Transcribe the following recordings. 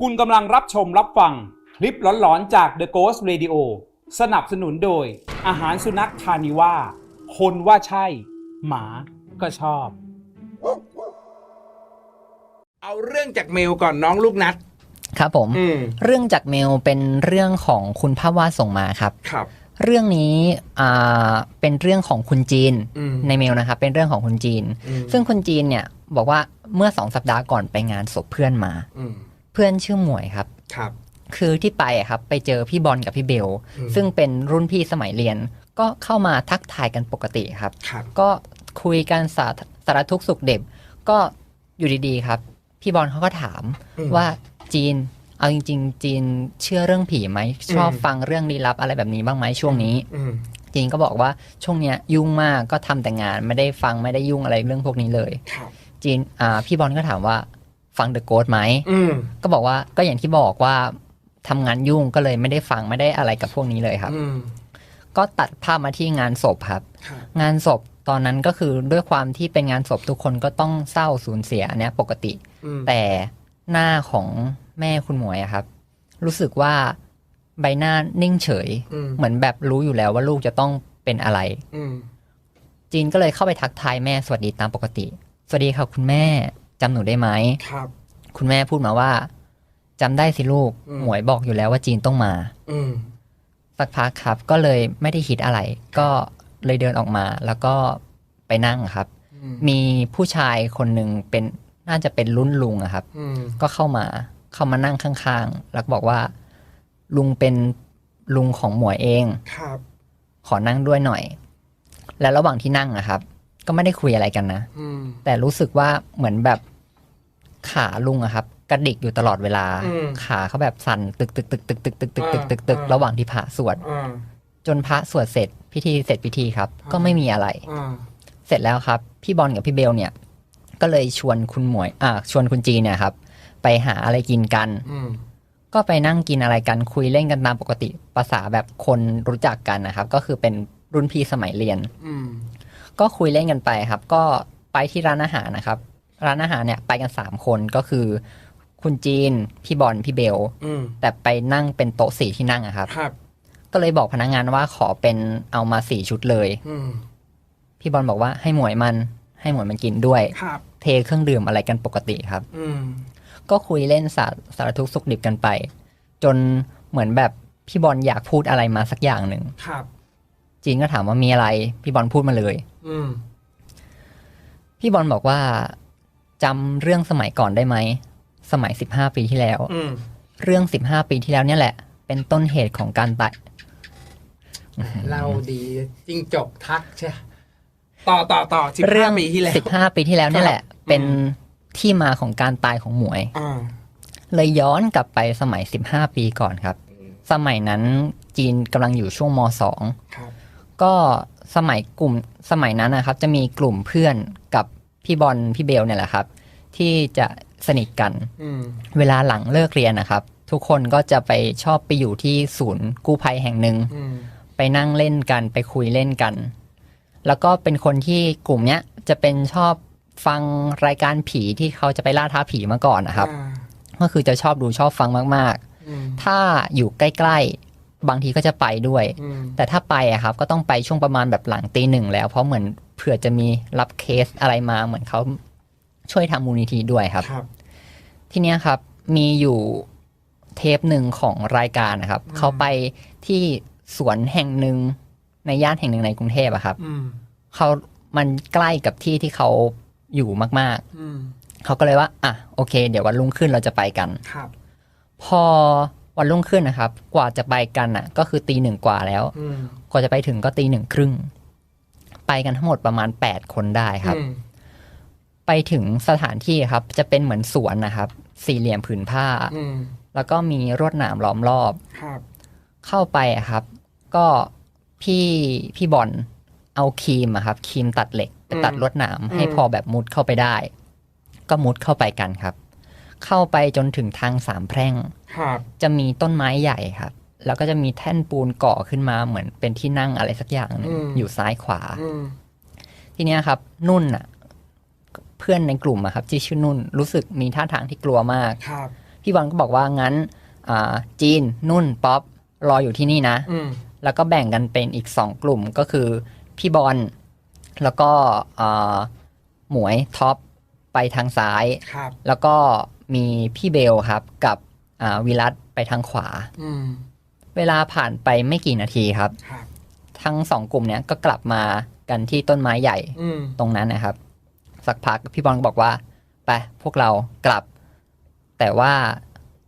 คุณกำลังรับชมรับฟังคลิปหลอนๆจาก The Ghost Radio สนับสนุนโดย อาหารสุนัขคานิว่า คนว่าใช่ หมาก็ชอบ เอาเรื่องจากเมลก่อนน้องลูกนัด ครับผม อืมเรื่องจากเมลเป็นเรื่องของคุณภาพวาดส่งมาครับ ครับ เรื่องนี้อ่าเป็นเรื่องของคุณจีนอืม ในเมลนะครับ เป็นเรื่องของคุณจีน อืมซึ่งคุณจีนเนี่ยบอกว่าเมื่อสองสัปดาห์ก่อนไปงานศพเพื่อนมา อืม เพื่อนชื่อหมวยครับ ครับ คือที่ไปอะครับ ไปเจอพี่บอลกับพี่เบลอืมซึ่งเป็นรุ่นพี่สมัยเรียน ก็เข้ามาทักทายกันปกติครับ ครับก็คุยกันสาสารทุกข์สุขเด็บก็อยู่ดีๆครับ พี่บอลเขาก็ถามอืมว่าจีนเอาจริง ๆ จีนเชื่อเรื่องผีไหมชอบอืมฟังเรื่องลี้ลับอะไรแบบนี้บ้างไหมช่วงนี้อืมจีนก็บอกว่าช่วงเนี้ยยุ่งมากก็ทำแต่งานไม่ได้ฟังไม่ได้ยุ่งอะไรเรื่องพวกนี้เลยครับจีนอ่าพี่บอลก็ถามว่า ฟังเดอะโกดไหมอืมก็บอกว่าก็อย่างที่บอกว่าทำงานยุ่งก็เลยไม่ได้ฟังไม่ได้อะไรกับพวกนี้เลยครับอืมก็ตัดภาพมาที่งานศพครับครับ งานศพตอนนั้นก็คือด้วยความที่เป็นงานศพทุกคนก็ต้องเศร้าสูญเสียอันเนี้ยปกติอืมแต่หน้าของแม่คุณหมวยอะครับ รู้สึกว่าใบหน้านิ่งเฉยอืมเหมือนแบบรู้อยู่แล้วว่าลูกจะต้องเป็นอะไรอืมจีนก็เลยเข้าไปทักทายแม่สวัสดีตามปกติ สวัสดีค่ะคุณแม่ จำหนูได้ไหมครับ คุณแม่พูดมาว่าจำได้สิลูกอืมหมวยบอกอยู่แล้วว่าจีนต้องมา อืมสักพักครับ ก็เลยไม่ได้คิดอะไร ก็เลยเดินออกมา แล้วก็ไปนั่งครับอืมมีผู้ชายคนหนึ่งเป็นน่าจะเป็นรุ่นลุงอะครับอืมก็เข้ามาเข้ามานั่งข้างๆ แล้วก็บอกว่า ลุงเป็นลุงของหมวยเองครับ ขอนั่งด้วยหน่อย แล้วระหว่างที่นั่งอะครับ ก็ไม่ได้คุยอะไรกันนะอืมแต่รู้สึกว่าเหมือนแบบ ขาลุงอะครับกระดิกอยู่ตลอดเวลาอืมขาเขาแบบสั่นตึกตึกตึกตึกตึกตึกตึกตึกตึกตึกอ่าระหว่างที่พระสวดอ่าจนพระสวดเสร็จพิธีเสร็จพิธีครับอ่าก็ไม่มีอะไรอ่าเสร็จแล้วครับ พี่บอลกับพี่เบลเนี่ย ก็เลยชวนคุณหมวยอ่าชวนคุณจีนเนี่ยครับ ไปหาอะไรกินกันอืมก็ไปนั่งกินอะไรกันคุยเล่นกันตามปกติภาษาแบบคนรู้จักกันนะครับ ก็คือเป็นรุ่นพี่สมัยเรียนอืมก็คุยเล่นกันไปครับ ก็ไปที่ร้านอาหารนะครับ ร้านอาหารเนี่ยไปกันสามคนก็คือ คุณจีน พี่บอลพี่เบล อืมแต่ไปนั่งเป็นโต๊ะสี่ที่นั่งอะครับ ครับ ก็เลยบอกพนักงานว่าขอเป็นเอามาสี่ชุดเลย อืมพี่บอลบอกว่าให้หมวยมันให้หมวยมันกินด้วย ครับ เทเครื่องดื่มอะไรกันปกติครับ อืมก็คุยเล่นสารสารทุกข์สุขดิบกันไป จนเหมือนแบบพี่บอลอยากพูดอะไรมาสักอย่างหนึ่งครับ จีนก็ถามว่ามีอะไร พี่บอลพูดมาเลย อืมพี่บอลบอกว่า จำเรื่องสมัยก่อนได้ไหม สมัยสิบห้าปีที่แล้วอืมเรื่องสิบห้าปีที่แล้วเนี่ยแหละ เป็นต้นเหตุของการตายเล่าดีจริงจบทักใช่ ต่อต่อต่อสิบเรื่ห้าปีที่แล้วสิบห้าปีที่แล้วเนี่ยแหละครับเป็นที่มาของการตายของหมวยอ่าเลยย้อนกลับไปสมัยสิบห้าปีก่อนครับ สมัยนั้นจีนกำลังอยู่ช่วงมสองครับก็สมัยกลุ่มสมัยนั้นนะครับ จะมีกลุ่มเพื่อนกับ พี่บอลพี่เบลเนี่ยแหละครับ ที่จะสนิทกันอืมเวลาหลังเลิกเรียนนะครับ ทุกคนก็จะไปชอบไปอยู่ที่ศูนย์กู้ภัยแห่งหนึ่งอืมไปนั่งเล่นกันไปคุยเล่นกัน แล้วก็เป็นคนที่กลุ่มเนี้ยจะเป็นชอบฟังรายการผีที่เขาจะไปล่าท้าผีมาก่อนนะครับอ่าก็คือจะชอบดูชอบฟังมากอืมๆถ้าอยู่ใกล้ๆ บางทีก็จะไปด้วยอืมแต่ถ้าไปอะครับ ก็ต้องไปช่วงประมาณแบบหลังตีหนึ่งแล้ว เพราะเหมือนเผื่อจะมีรับเคสอะไรมาเหมือนเขาช่วยทำมูลนิธิด้วยครับ ครับ ทีเนี้ยครับมีอยู่เทปหนึ่งของรายการนะครับอืมเขาไปที่สวนแห่งหนึ่งในย่านแห่งหนึ่งในกรุงเทพอะครับ อืม เขามันใกล้กับที่ที่เขาอยู่มากอืม ๆ เขาก็เลยว่า อะ โอเค เดี๋ยววันรุ่งขึ้นเราจะไปกัน ครับ พอวันรุ่งขึ้นนะครับ กว่าจะไปกันอะ ก็คือตีหนึ่งกว่าแล้ว อืม กว่าจะไปถึงก็ตีหนึ่งครึ่ง ไปกันทั้งหมดประมาณแปดคนได้ครับอืมไปถึงสถานที่ครับ จะเป็นเหมือนสวนนะครับ สี่เหลี่ยมผืนผ้าอืมแล้วก็มีรวดหนามล้อมรอบครับ เข้าไปอะครับ ก็พี่พี่บอลเอาครีมอะครับครีมตัดเหล็กไปตัดอืมลวดหนามอืมให้พอแบบมุดเข้าไปได้ ก็มุดเข้าไปกันครับ เข้าไปจนถึงทางสามแพร่งครับจะมีต้นไม้ใหญ่ครับ แล้วก็จะมีแท่นปูนก่อขึ้นมาเหมือนเป็นที่นั่งอะไรสักอย่างหนึงอยู่ซ้ายขวาอืมทีเนี้ยครับ นุ่นอะเพื่อนในกลุ่มอะครับที่ชื่อนุ่นรู้สึกมีท่าทางที่กลัวมากครับพี่บอลก็บอกว่างั้นอ่าจีนนุ่นป๊อปรออยู่ที่นี่นะอืมแล้วก็แบ่งกันเป็นอีกสองกลุ่มก็คือ พี่บอลแล้วก็อ่าหมวยท็อปไปทางซ้ายครับแล้วก็มีพี่เบลครับ กับอ่าวิรัตไปทางขวาอืม เวลาผ่านไปไม่กี่นาทีครับ ครับทั้งสองกลุ่มเนี้ยก็กลับมากันที่ต้นไม้ใหญ่อืมตรงนั้นนะครับ สักพักพี่บอลบอกว่าไปพวกเรากลับ แต่ว่า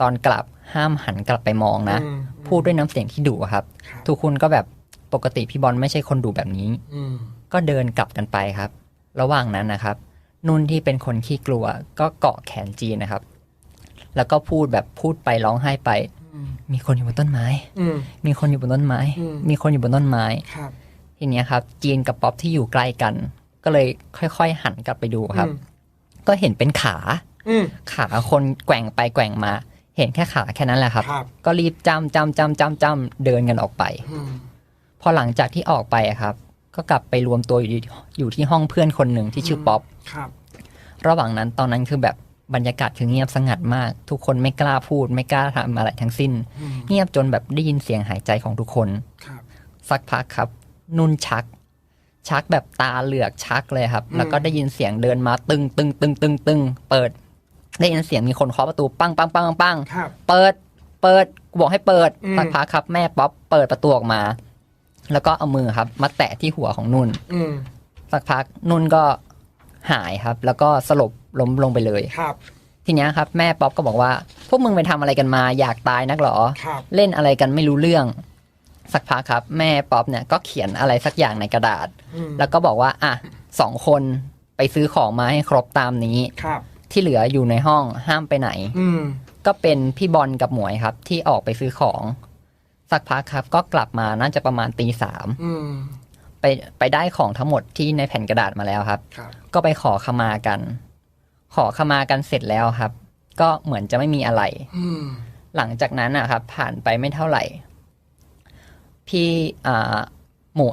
ตอนกลับห้ามหันกลับไปมองนะ อืมพูดด้วยน้ำเสียงที่ดุอะครับ ครับทุกคนก็แบบปกติพี่บอลไม่ใช่คนดุแบบนี้ อืมก็เดินกลับกันไปครับ ระหว่างนั้นนะครับ นุ่นที่เป็นคนขี้กลัว ก็เกาะแขนจีนนะครับ แล้วก็พูดแบบพูดไปร้องไห้ไปอื มมีคนอยู่บนต้นไม้อืมมีคนอยู่บนต้นไม้อืมมีคนอยู่บนต้นไม้ครับทีเนี้ยครับ จีนกับป๊อปที่อยู่ใกล้กัน ก็เลยค่อยๆ หันกลับไปดูครับอืมก็เห็นเป็นขาอืมขาคนแกว่งไปแกว่งมา เห็นแค่ขาแค่นั้นแหละครับครับก็รีบจำจำจำจำจำเดินกันออกไปอืมพอหลังจากที่ออกไปอะครับ ก็กลับไปรวมตัวอยู่ที่อยู่ที่ห้องเพื่อนคนหนึ่งที่ชื่อป๊อปครับระหว่างนั้นตอนนั้นคือแบบ บรรยากาศคือเงียบสงัดมาก ทุกคนไม่กล้าพูด ไม่กล้าทำอะไรทั้งสิ้นอืมเงียบจนแบบได้ยินเสียงหายใจของทุกคนครับสักพักครับ นุ่นชัก ชักแบบตาเหลือกชักเลยครับ แล้วก็ได้ยินเสียงเดินมาตึงตึงตึงตึงตึงเปิด ได้ยินเสียงมีคนเคาะประตูปังปังปังปังปังครับเปิดเปิดกูบอกให้เปิดอืมสักพักครับ แม่ป๊อปเปิดประตูออกมา แล้วก็เอามือครับ มาแตะที่หัวของนุ่นอืมสักพักนุ่นก็หายครับ แล้วก็สลบ ล้มลงไปเลยครับ ทีเนี้ยครับแม่ป๊อปก็บอกว่า พวกมึงไปทำอะไรกันมาอยากตายนักเหรอครับเล่นอะไรกันไม่รู้เรื่อง สักพักครับ แม่ป๊อปเนี่ยก็เขียนอะไรสักอย่างในกระดาษอืมแล้วก็บอกว่า อะสองคนไปซื้อของมาให้ครบตามนี้ครับ ที่เหลืออยู่ในห้องห้ามไปไหน อืมก็เป็นพี่บอลกับหมวยครับ ที่ออกไปซื้อของ สักพักครับ ก็กลับมาน่าจะประมาณตีสามอืมไปไปได้ของทั้งหมดที่ในแผ่นกระดาษมาแล้วครับครับก็ไปขอขมากัน ขอขมากันเสร็จแล้วครับ ก็เหมือนจะไม่มีอะไรอืมหลังจากนั้นนะครับ ผ่านไปไม่เท่าไหร่ พี่อ่าหมู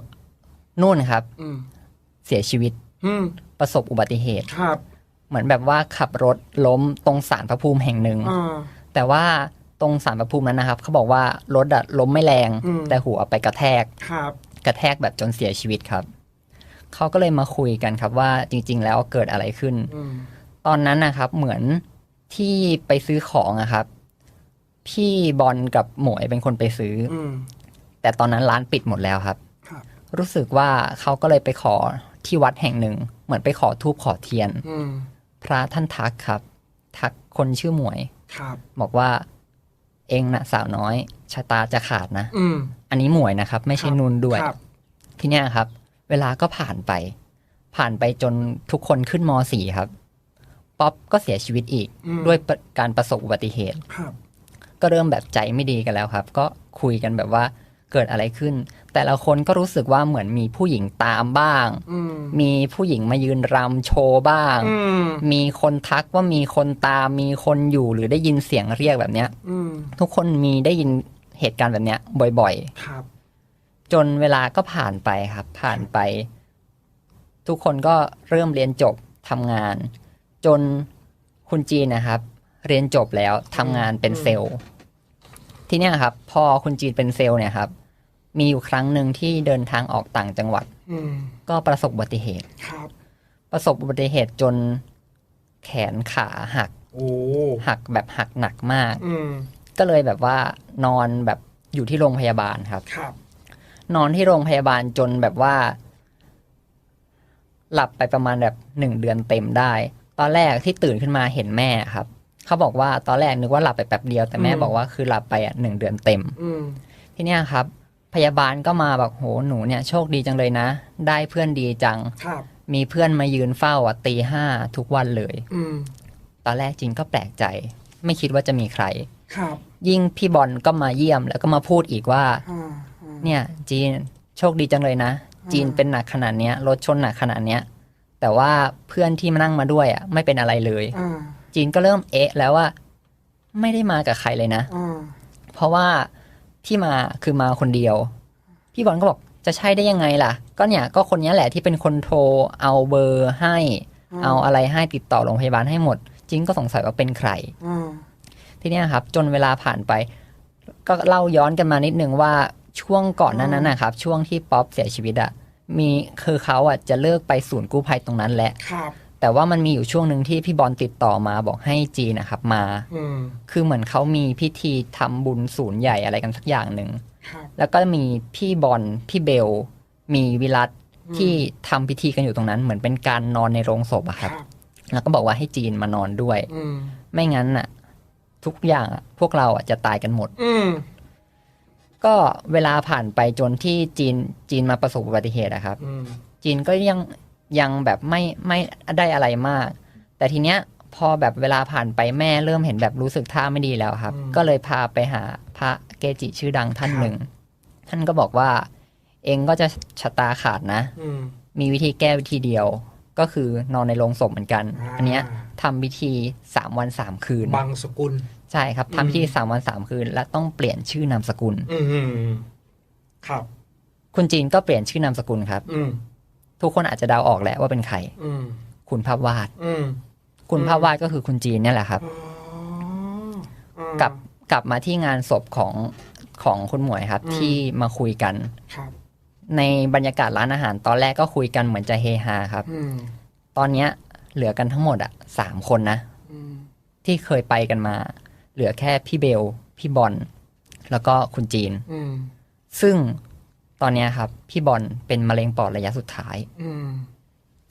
นุ่นครับอืมเสียชีวิตอืมประสบอุบัติเหตุครับ เหมือนแบบว่าขับรถล้มตรงสารพระภูมิแห่งหนึ่งอ่าแต่ว่าตรงสารพระภูมินั้นนะครับเขาบอกว่ารถอะล้มไม่แรงอืมแต่หัวไปกระแทกครับ กระแทกแบบจนเสียชีวิตครับเขาก็เลยมาคุยกันครับว่าจริง ๆ แล้วเกิดอะไรขึ้นอืม ตอนนั้นนะครับ เหมือนที่ไปซื้อของอะครับ พี่บอลกับหมวยเป็นคนไปซื้อออืมแต่ตอนนั้นร้านปิดหมดแล้วครับครับรู้สึกว่าเขาก็เลยไปขอที่วัดแห่งหนึ่ง เหมือนไปขอทูบขอเทียนอืมพระท่านทักครับ ทักคนชื่อหมวยครับ บอกว่าเองนะสาวน้อยชะตาจะขาดนะอืมอันนี้หมวยนะครับ ไม่ใช่ครับนุนด้วยครับทีเนี้ยครับ เวลาก็ผ่านไป ผ่านไปจนทุกคนขึ้นม .4 ครับ ป๊อปก็เสียชีวิตอีกอืมด้วยประการประสบอุบัติเหตุครับก็เริ่มแบบใจไม่ดีกันแล้วครับ ก็คุยกันแบบว่าเกิดอะไรขึ้น แต่ละคนก็รู้สึกว่าเหมือนมีผู้หญิงตามบ้างอืมมีผู้หญิงมายืนรำโชว์บ้างอืมมีคนทักว่ามีคนตาม มีคนอยู่หรือได้ยินเสียงเรียกแบบเนี้ยอืมทุกคนมีได้ยินเหตุการณ์แบบเนี้ย บ่อยครับๆจนเวลาก็ผ่านไปครับ ผ่านไป ทุกคนก็เริ่มเรียนจบทำงาน จนคุณจีนนะครับ เรียนจบแล้วทำงานเป็นเซลล์ ทีเนี้ยครับ พอคุณจีนเป็นเซลล์เนี่ยครับ มีอยู่ครั้งหนึ่งที่เดินทางออกต่างจังหวัด อืมก็ประสบอุบัติเหตุ ครับ ประสบอุบัติเหตุจนแขนขาหัก โอ้หักแบบหักหนักมาก อืมก็เลยแบบว่านอนแบบอยู่ที่โรงพยาบาลครับ ครับ นอนที่โรงพยาบาลจนแบบว่า หลับไปประมาณแบบหนึ่งเดือนเต็มได้ ตอนแรกที่ตื่นขึ้นมาเห็นแม่ครับ เขาบอกว่าตอนแรกนึกว่าหลับไปแป๊บเดียวแต่แม่อืมบอกว่าคือหลับไปอะหนึ่งเดือนเต็มอืมทีเนี้ยครับ พยาบาลก็มาแบบโหหนูเนี่ยโชคดีจังเลยนะ ได้เพื่อนดีจังครับมีเพื่อนมายืนเฝ้าอะตีห้าทุกวันเลยอืมตอนแรกจริงก็แปลกใจ ไม่คิดว่าจะมีใครครับ ยิ่งพี่บอลก็มาเยี่ยมแล้วก็มาพูดอีกว่าอ่าอ่าเนี่ยจีนโชคดีจังเลยนะจีนเป็นหนักขนาดเนี้ยรถชนหนักขนาดเนี้ย แต่ว่าเพื่อนที่มานั่งมาด้วยอะไม่เป็นอะไรเลยอ่าจีนก็เริ่มเอะแล้วว่า ไม่ได้มากับใครเลยนะอ่าเพราะว่าที่มาคือมาคนเดียว พี่บอลก็บอกจะใช่ได้ยังไงล่ะ ก็เนี่ยก็คนนี้แหละที่เป็นคนโทรเอาเบอร์ให้ เอาอะไรให้ติดต่อโรงพยาบาลให้หมดจินก็สงสัยว่าเป็นใครอ่าทีเนี้ยครับ จนเวลาผ่านไป ก็เล่าย้อนกันมานิดนึงว่าช่วงก่อนหนั้นนั้นนะครับ ช่วงที่ป๊อปเสียชีวิตอะ มีคือเขาอะจะเลิกไปศูนย์กู้ภัยตรงนั้นแหละครับแต่ว่ามันมีอยู่ช่วงหนึ่งที่พี่บอลติดต่อมาบอกให้จีนนะครับมาอืมคือเหมือนเขามีพิธีทำบุญศูนย์ใหญ่อะไรกันสักอย่างหนึ่งครับแล้วก็มีพี่บอลพี่เบล มีวิรัตอืมที่ทำพิธีกันอยู่ตรงนั้น เหมือนเป็นการนอนในโรงศพอะคครัรับบแล้วก็บอกว่าให้จีนมานอนด้วยอืมไม่งั้นน่ะทุกอย่างอะพวกเราอะจะตายกันหมดอืม ก็เวลาผ่านไปจนที่จีนจีนมาประสบอุบัติเหตุอะครับ อืมจีนก็ยังยังแบบไม่ไม่ได้อะไรมาก แต่ทีเนี้ยพอแบบเวลาผ่านไปแม่เริ่มเห็นแบบรู้สึกท่าไม่ดีแล้วครับ ก็เลยพาไปหาพระเกจิชื่อดังท่านหนึ่ง ท่านก็บอกว่า เองก็จะชะตาขาดนะ อืมมีวิธีแก้วิธีเดียว ก็คือนอนในโรงศพเหมือนกันอ่าอันเนี้ยทำพิธีสามวันสามคืนบางสกุล ใช่ครับอืมทำพิธีสามวันสามคืน และต้องเปลี่ยนชื่อนามสกุล อืมครับ คุณจีนก็เปลี่ยนชื่อนามสกุลครับ อืมทุกคนอาจจะเดาออกแหละว่าเป็นใคร อืมคุณภาพวาด อืมคุณอืมภาพวาดก็คือคุณจีนเนี่ยแหละครับอ๋ออืมกลับกลับมาที่งานศพของของคุณหมวยครับอืมที่มาคุยกันครับในบรรยากาศร้านอาหารตอนแรกก็คุยกันเหมือนจะเฮฮาครับอืมตอนเนี้ย เหลือกันทั้งหมดอะสามคนนะอืมที่เคยไปกันมา เหลือแค่พี่เบล พี่บอลแล้วก็คุณจีนอืมซึ่งตอนเนี้ยครับ พี่บอลเป็นมะเร็งปอดระยะสุดท้ายอืม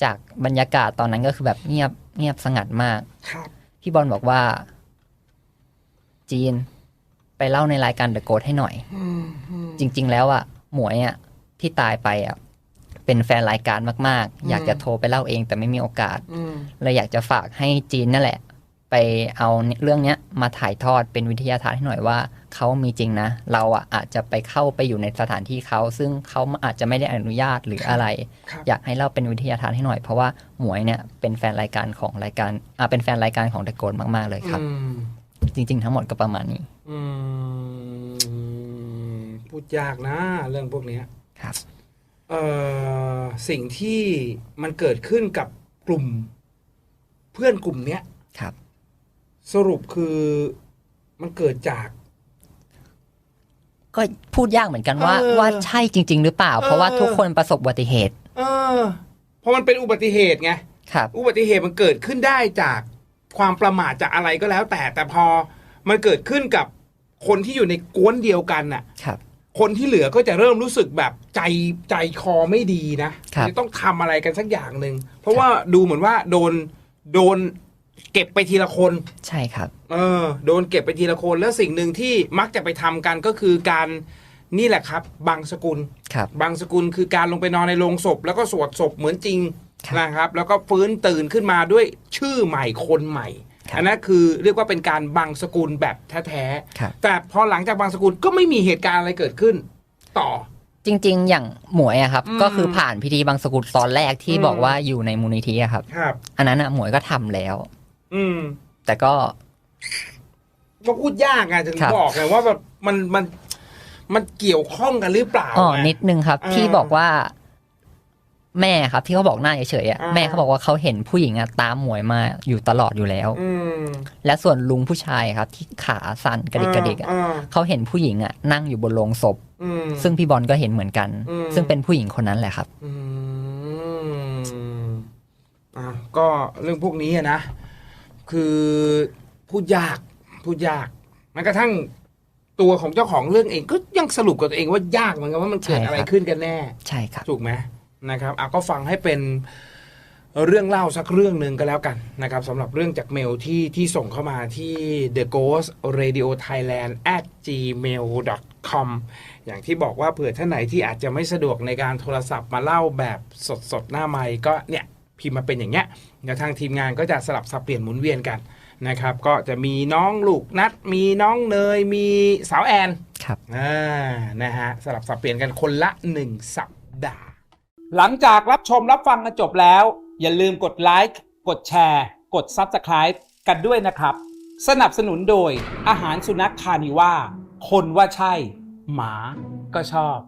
จากบรรยากาศตอนนั้นก็คือแบบเงียบเงียบสงัดมากครับพี่บอลบอกว่า จีนไปเล่าในรายการเดอะโก t ให้หน่อยอืมอืมจริง ๆ แล้วอะหมวยอะที่ตายไปอะเป็นแฟนรายการมากอืมๆอยากจะโทรไปเล่าเองแต่ไม่มีโอกาสอืมเลยอยากจะฝากให้จีนนั่นแหละ ไปเอาเรื่องเนี้ยมาถ่ายทอดเป็นวิทยาทานให้หน่อยว่าเขามีจริงนะ เราอะอาจจะไปเข้าไปอยู่ในสถานที่เขาซึ่งเขาอาจจะไม่ได้อนุญาตหรืออะไรครับอยากให้เราเป็นวิทยาทานให้หน่อย เพราะว่าหมวยเนี่ยเป็นแฟนรายการของรายการอ่าเป็นแฟนรายการของเดอะโก t มากๆเลยครับอืมจริง ๆ ทั้งหมดก็ประมาณนี้อืมพูดยากนะ เรื่องพวกเนี้ยครับเอ่อสิ่งที่มันเกิดขึ้นกับกลุ่ม เพื่อนกลุ่มเนี้ยครับ สรุปคือมันเกิดจาก ก็พูดยากเหมือนกันว่า เออว่าใช่จริง ๆ หรือเปล่า เพราะว่าเออ ทุกคนประสบอุบัติเหตุเออเพราะมันเป็นอุบัติเหตุไง ครับ อุบัติเหตุมันเกิดขึ้นได้จากความประมาทจากอะไรก็แล้ว แต่แต่พอมันเกิดขึ้นกับคนที่อยู่ในกวนเดียวกันน่ะ ครับ คนที่เหลือก็จะเริ่มรู้สึกแบบใจใจคอไม่ดีนะครับ จะต้องทำอะไรกันสักอย่างหนึ่งเพราะว่าดูเหมือนว่าโดนโดน เก็บไปทีละคน ใช่ครับ เออ โดนเก็บไปทีละคน แล้วสิ่งหนึ่งที่มักจะไปทำกันก็คือการนี่แหละครับ บางสกุลครับบางสกุลคือการลงไปนอนในโรงศพ แล้วก็สวดศพเหมือนจริงครับนะครับ แล้วก็ฟื้นตื่นขึ้นมาด้วยชื่อใหม่คนใหม่ครับอันนั้นคือเรียกว่าเป็นการบางสกุลแบบแท้ครับๆแต่พอหลังจากบางสกุลก็ไม่มีเหตุการณ์อะไรเกิดขึ้น ต่อจริง ๆ อย่างหมวยอะครับอืมก็คือผ่านพิธีบางสกุลตอนแรกที่อืมบอกว่าอยู่ในมูลนิธิอะครับครับอันนั้นอะหมวยก็ทำแล้ว อืม แต่ก็ ก็พูดยากไงถึงครับ บอกไงว่าแบบมันมันมันเกี่ยวข้องกันหรือเปล่าอ๋อไง นิดนึงครับเออที่บอกว่า แม่ครับ ที่เขาบอกหน้าเฉยๆอะอ่า แม่เขาบอกว่าเขาเห็นผู้หญิงอะตามหมวยมาอยู่ตลอดอยู่แล้ว อืมและส่วนลุงผู้ชายครับ ที่ขาสั่นกระดิกกระดิกอะอ่าเขาเห็นผู้หญิงอะนั่งอยู่บนโลงศพ อืม ซึ่งพี่บอลก็เห็นเหมือนกัน อืม ซึ่งเป็นผู้หญิงคนนั้นแหละครับ อืมอ่าก็เรื่องพวกนี้อะนะ คือพูดยากพูดยากแม้กระทั่งตัวของเจ้าของเรื่องเองก็ยังสรุปกับตัวเองว่ายากเหมือนกันว่ามันเกิดใช่ครับอะไรขึ้นกันแน่ ใช่ครับถูกไหมนะครับอะก็ฟังให้เป็นเรื่องเล่าสักเรื่องหนึ่งก็แล้วกันนะครับสำหรับเรื่องจากเมลที่ที่ส่งเข้ามาที่ the ghost radio thailand at gmail com อย่างที่บอกว่าเผื่อท่านไหนที่อาจจะไม่สะดวกในการโทรศัพท์มาเล่าแบบสดๆ หน้าไมค์ก็เนี่ย พิมพ์มาเป็นอย่างเงี้ยเดี๋ยวทางทีมงานก็จะสลับสับเปลี่ยนหมุนเวียนกันนะครับ ก็จะมีน้องลูกนัด มีน้องเนยมีสาวแอนครับอ่านะฮะสลับสับเปลี่ยนกันคนละหนึ่งสัปดาห์ หลังจากรับชมรับฟังกันจบแล้ว อย่าลืมกดไลค์กดแชร์ กด Subscribe กันด้วยนะครับ สนับสนุนโดยอาหารสุนัขคานิว่าคนว่าใช่ หมาก็ชอบ